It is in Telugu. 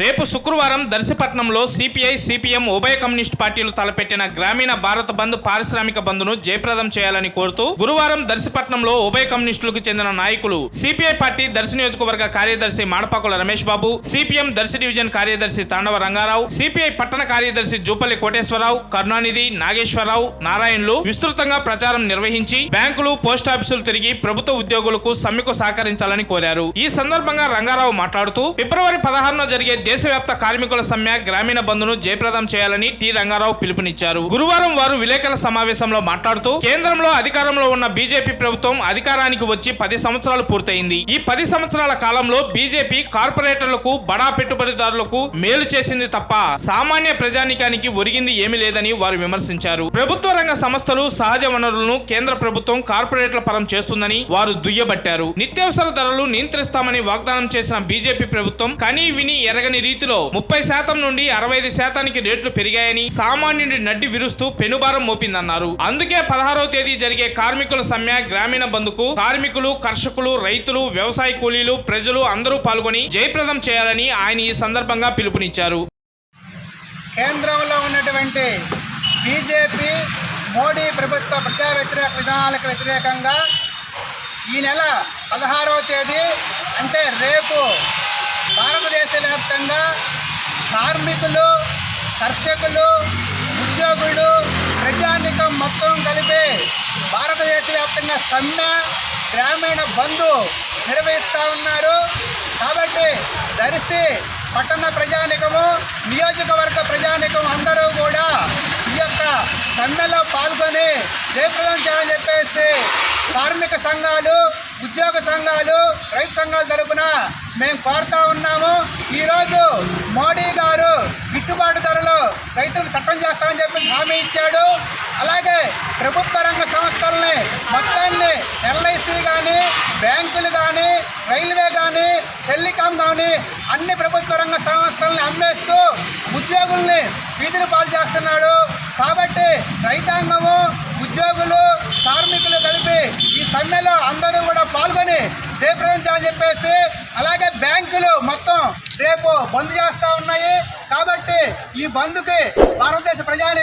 రేపు శుక్రవారం దర్శిపట్నంలో సిపిఐ సిపిఎం ఉభయ కమ్యూనిస్ట్ పార్టీలు తలపెట్టిన గ్రామీణ భారత బంద్ పారిశ్రామిక బంద్ను జయప్రదం చేయాలని కోరుతూ గురువారం దర్శిపట్నంలో ఉభయ కమ్యూనిస్టులకు చెందిన నాయకులు సిపిఐ పార్టీ దర్శి నియోజకవర్గ కార్యదర్శి మాడపాకుల రమేష్ బాబు సిపిఎం దర్శి డివిజన్ కార్యదర్శి తాండవ రంగారావు సిపిఐ పట్టణ కార్యదర్శి జూపల్లి కోటేశ్వరరావు కరుణానిధి నాగేశ్వరరావు నారాయణలు విస్తృతంగా ప్రచారం నిర్వహించి బ్యాంకులు పోస్టాఫీసులు తిరిగి ప్రభుత్వ ఉద్యోగులకు సమ్మెకు సహకరించాలని కోరారు. ఈ సందర్భంగా రంగారావు మాట్లాడుతూ ఫిబ్రవరి పదహారున జరిగే దేశవ్యాప్త కార్మికుల సమ్మె గ్రామీణ బంధును జయప్రదం చేయాలని టి రంగారావు పిలుపునిచ్చారు. గురువారం వారు విలేకరుల సమావేశంలో మాట్లాడుతూ కేంద్రంలో అధికారంలో ఉన్న బీజేపీ ప్రభుత్వం అధికారానికి వచ్చి పది సంవత్సరాలు పూర్తయింది. ఈ పది సంవత్సరాల కాలంలో బీజేపీ కార్పొరేటర్లకు బడా పెట్టుబడిదారులకు మేలు చేసింది తప్ప సామాన్య ప్రజానికానికి ఒరిగింది ఏమీ లేదని వారు విమర్శించారు. ప్రభుత్వ రంగ సంస్థలు సహజ వనరులను కేంద్ర ప్రభుత్వం కార్పొరేట్ల పరం చేస్తుందని వారు దుయ్యబట్టారు. నిత్యావసర ధరలు నియంత్రిస్తామని వాగ్దానం చేసిన బీజేపీ ప్రభుత్వం కనీ విని ఎరగని రీతిలో ముప్పై శాతం నుండి అరవై ఐదు శాతానికి రేట్లు పెరిగాయని సామాన్యుడి నడ్డి విరుస్తూ పెనుభారం మోపిందన్నారు. అందుకే పదహారవ తేదీ జరిగే కార్మికుల సమ్మె గ్రామీణ బంధుకు కార్మికులు కర్షకులు రైతులు వ్యవసాయ కూలీలు ప్రజలు అందరూ పాల్గొని జయప్రదం చేయాలని ఆయన ఈ సందర్భంగా పిలుపునిచ్చారు. కేంద్రంలో ఉన్నటువంటి బీజేపీ మోడీ ప్రభుత్వ ప్రజా వ్యతిరేక విధానాలకు వ్యతిరేకంగా ఈ నెల పదహారవ తేదీ అంటే రేపు భారతదేశ వ్యాప్తంగా కార్మికులు కర్షకులు ఉద్యోగులు ప్రజానికం మొత్తం కలిపి భారతదేశ వ్యాప్తంగా సమ్మె గ్రామీణ బంధు నిర్వహిస్తూ ఉన్నారు. కాబట్టి దరిసి పట్టణ ప్రజానికము నియోజకవర్గ ప్రజానికం అందరూ కూడా ఈ యొక్క సమ్మెలో పాల్గొని జయప్రదం చేయాలని చెప్పేసి కార్మిక సంఘాలు ఉద్యోగ సంఘాలు రైతు సంఘాల తరపున మేము కోరుతా ఉన్నాము. ఈరోజు మోడీ గారు గిట్టుబాటు ధరలు రైతులకు చట్టం చేస్తామని చెప్పి హామీ ఇచ్చాడు. అలాగే ప్రభుత్వ రంగ సంస్థల్ని మొత్తాన్ని ఎల్ఐసి కానీ బ్యాంకులు కానీ రైల్వే కానీ టెలికాం కానీ అన్ని ప్రభుత్వ రంగ సంస్థల్ని అమ్మేస్తూ ఉద్యోగుల్ని వీధులు పాలు చేస్తున్నాడు. కాబట్టి రైతాంగము ఉద్యోగులు కార్మికులు కలిపి ఈ సమ్మెలో అందరూ కూడా పాల్గొని జయప్రదం చెప్పేసి అలాగే బ్యాంకులు మొత్తం రేపు బంద్ చేస్తూ ఉన్నాయి. కాబట్టి ఈ బంద్కి భారతదేశ ప్రజానికము